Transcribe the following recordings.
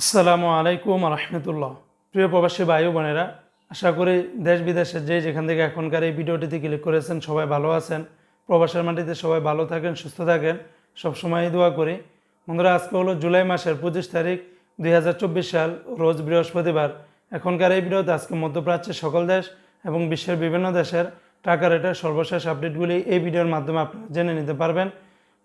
আসসালামু আলাইকুম রহমতুল্লাহ প্রিয় প্রবাসী ভাই বোনেরা, আশা করি দেশ বিদেশে যে যেখান থেকে এখনকার এই ভিডিওটিতে ক্লিক করেছেন সবাই ভালো আছেন, প্রবাসের মাটিতে সবাই ভালো থাকেন, সুস্থ থাকেন, সবসময় দোয়া করি। বন্ধুরা, আজকে হলো জুলাই মাসের পঁচিশ তারিখ দুই হাজার চব্বিশ সাল, রোজ বৃহস্পতিবার। এখনকার এই ভিডিওতে আজকে মধ্যপ্রাচ্যের সকল দেশ এবং বিশ্বের বিভিন্ন দেশের টাকা রেটের সর্বশেষ আপডেটগুলি এই ভিডিওর মাধ্যমে আপনারা জেনে নিতে পারবেন।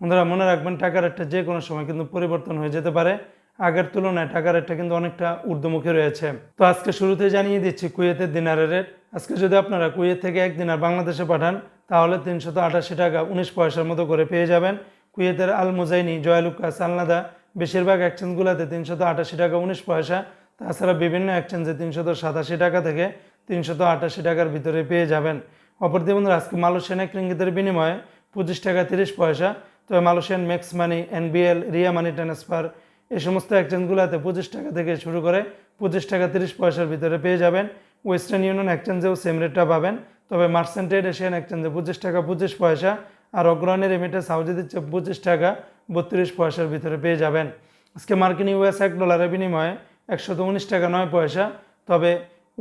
বন্ধুরা, মনে রাখবেন, টাকা রেটটা যে কোনো সময় কিন্তু পরিবর্তন হয়ে যেতে পারে। আগের তুলনায় টাকা রেটটা কিন্তু অনেকটা ঊর্ধ্বমুখী রয়েছে। তো আজকে শুরুতে জানিয়ে দিচ্ছি কুয়েতের দিনারের রেট। আজকে যদি আপনারা কুয়েত থেকে এক দিনার বাংলাদেশে পাঠান, তাহলে তিনশত আটাশি টাকা উনিশ পয়সার মতো করে পেয়ে যাবেন। কুয়েতের আল মুজাইনি জয়ালুকাস আলনাদা বেশিরভাগ এক্সচেঞ্জগুলোতে তিনশত আটাশি টাকা উনিশ পয়সা। তাছাড়া বিভিন্ন এক্সচেঞ্জে তিনশত সাতাশি টাকা থেকে তিনশত আটাশি টাকার ভিতরে পেয়ে যাবেন। অপরদি বন্ধুরা, আজকে মালয়েশিয়ান এক রিঙ্গিতের বিনিময়ে পঁচিশ টাকা তিরিশ পয়সা। তবে Malaysian max money NBL Ria money transfer এই সমস্ত এক্সচেঞ্জগুলোতে পঁচিশ টাকা থেকে শুরু করে পঁচিশ টাকা তিরিশ পয়সার ভিতরে পেয়ে যাবেন। ওয়েস্টার্ন ইউনিয়ন এক্সচেঞ্জেও সেম রেটটা পাবেন। তবে মার্সেন্টেড এশিয়ান এক্সচেঞ্জে পঁচিশ টাকা, পঁচিশ পয়সা আর অগ্রণী রেমিটেন্স হাউজে দিচ্ছে পঁচিশ টাকা, বত্রিশ পয়সার ভিতরে পেয়ে যাবেন। আজকে মার্কিন ইউএস এক ডলারের বিনিময়ে একশত উনিশ টাকা, নয় পয়সা। তবে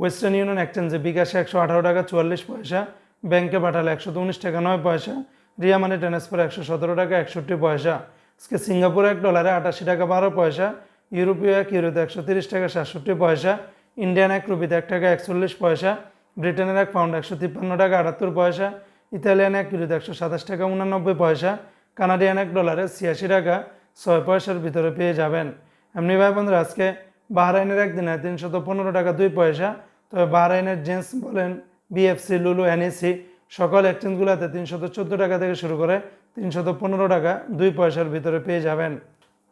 ওয়েস্টার্ন ইউনিয়ন এক্সচেঞ্জে বিকাশে একশো আঠারো টাকা, চুয়াল্লিশ পয়সা। ব্যাংকে পাঠালে একশত উনিশ টাকা, নয় পয়সা। রিয়া মানি ট্রান্সফার একশো সতেরো টাকা, একষট্টি পয়সা। আজকে সিঙ্গাপুর এক ডলারে আটাশি টাকা বারো পয়সা, ইউরোপীয় এক ইউরোতে একশো তিরিশ টাকা সাতষট্টি পয়সা, ইন্ডিয়ান এক রুপিতে এক টাকা একচল্লিশ পয়সা, ব্রিটেনের এক পাউন্ড একশো তিপ্পান্ন টাকা আটাত্তর পয়সা, ইতালিয়ান এক ইউরোতে একশো সাতাশ টাকা উনানব্বই পয়সা, কানাডিয়ান এক ডলারে ছিয়াশি টাকা ছয় পয়সার ভিতরে পেয়ে যাবেন। এমনি ভাই বন্ধুরা আজকে বাহরাইনের একদিনে তিনশত পনেরো টাকা দুই পয়সা, তবে বাহরাইনের জেন্টস বলেন বিএফসি লুলু এনএসি সকল এক্সচেঞ্জগুলোতে তিনশত চোদ্দ টাকা থেকে শুরু করে তিনশত পনেরো টাকা, দুই পয়সার ভিতরে পেয়ে যাবেন।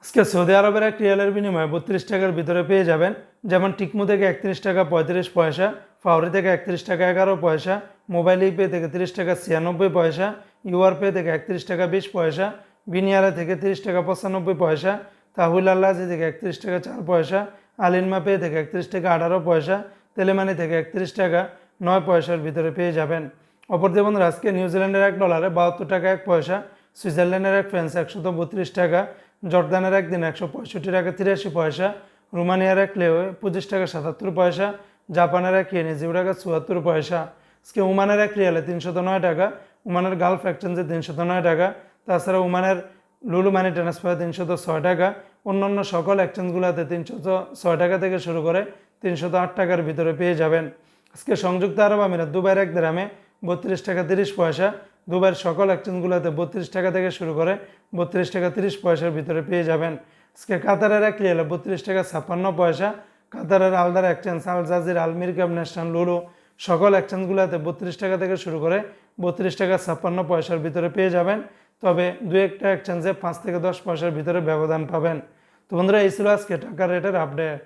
আজকে সৌদি আরবের এক রিয়ালের বিনিময়ে বত্রিশ টাকার ভিতরে পেয়ে যাবেন, যেমন টিকমু থেকে একত্রিশ টাকা পঁয়ত্রিশ পয়সা, ফাউরি থেকে একত্রিশ টাকা এগারো পয়সা, মোবাইল পে থেকে তিরিশ টাকা ছিয়ানব্বই পয়সা, ইউআর পে থেকে একত্রিশ টাকা বিশ পয়সা, বিনিয়ারা থেকে তিরিশ টাকা পঁচানব্বই পয়সা, তাহুল আল্লাহি থেকে একত্রিশ টাকা চার পয়সা আলিনমা পে থেকে একত্রিশ টাকা আঠারো পয়সা, তেলেমানি থেকে একত্রিশ টাকা নয় পয়সার ভিতরে পেয়ে যাবেন। অপরদিকে বন্ধুরা, আজকে নিউজিল্যান্ডের এক ডলারে বাহাত্তর টাকা, এক পয়সা, সুইজারল্যান্ডের এক ফ্রান্স একশত বত্রিশ টাকা, জর্দানের একদিন একশো পঁয়ষট্টি টাকা, তিরাশি পয়সা, রোমানিয়ার এক লেওয়ে পঁচিশ টাকা, সাতাত্তর পয়সা, জাপানের এক ইয়েনে জিরো টাকা চুয়াত্তর পয়সা। আজকে ওমানের এক রিয়ালে তিনশত নয় টাকা, ওমানের গালফ এক্সচেঞ্জে তিনশত নয় টাকা, তাছাড়া ওমানের লুলু মানি ট্রান্সফার তিনশত ছয় টাকা, অন্যান্য সকল এক্সচেঞ্জগুলোতে তিনশত ছয় টাকা থেকে শুরু করে তিনশত আট টাকার ভিতরে পেয়ে যাবেন। আজকে সংযুক্ত আরব আমিরাত দুবাইয়ের এক গ্রামে বত্রিশ টাকা তিরিশ পয়সা। দুবাইয়ের সকল এক্সচেঞ্জগুলোতে বত্রিশ টাকা থেকে শুরু করে বত্রিশ টাকা তিরিশ পয়সার ভিতরে পেয়ে যাবেন। আজকে কাতারের এক রিয়েলে বত্রিশ টাকা ছাপ্পান্ন পয়সা। কাতারের আলদার এক্সচেঞ্জ আল জাজির আলমির ক্যাব ন্যাশনাল লুলু সকল এক্সচেঞ্জগুলোতে বত্রিশ টাকা থেকে শুরু করে বত্রিশ টাকা ছাপ্পান্ন পয়সার ভিতরে পেয়ে যাবেন। তবে দু একটা এক্সচেঞ্জে পাঁচ থেকে দশ পয়সার ভিতরে ব্যবধান পাবেন। তো বন্ধুরা, এই ছিল আজকে টাকার রেটের আপডেট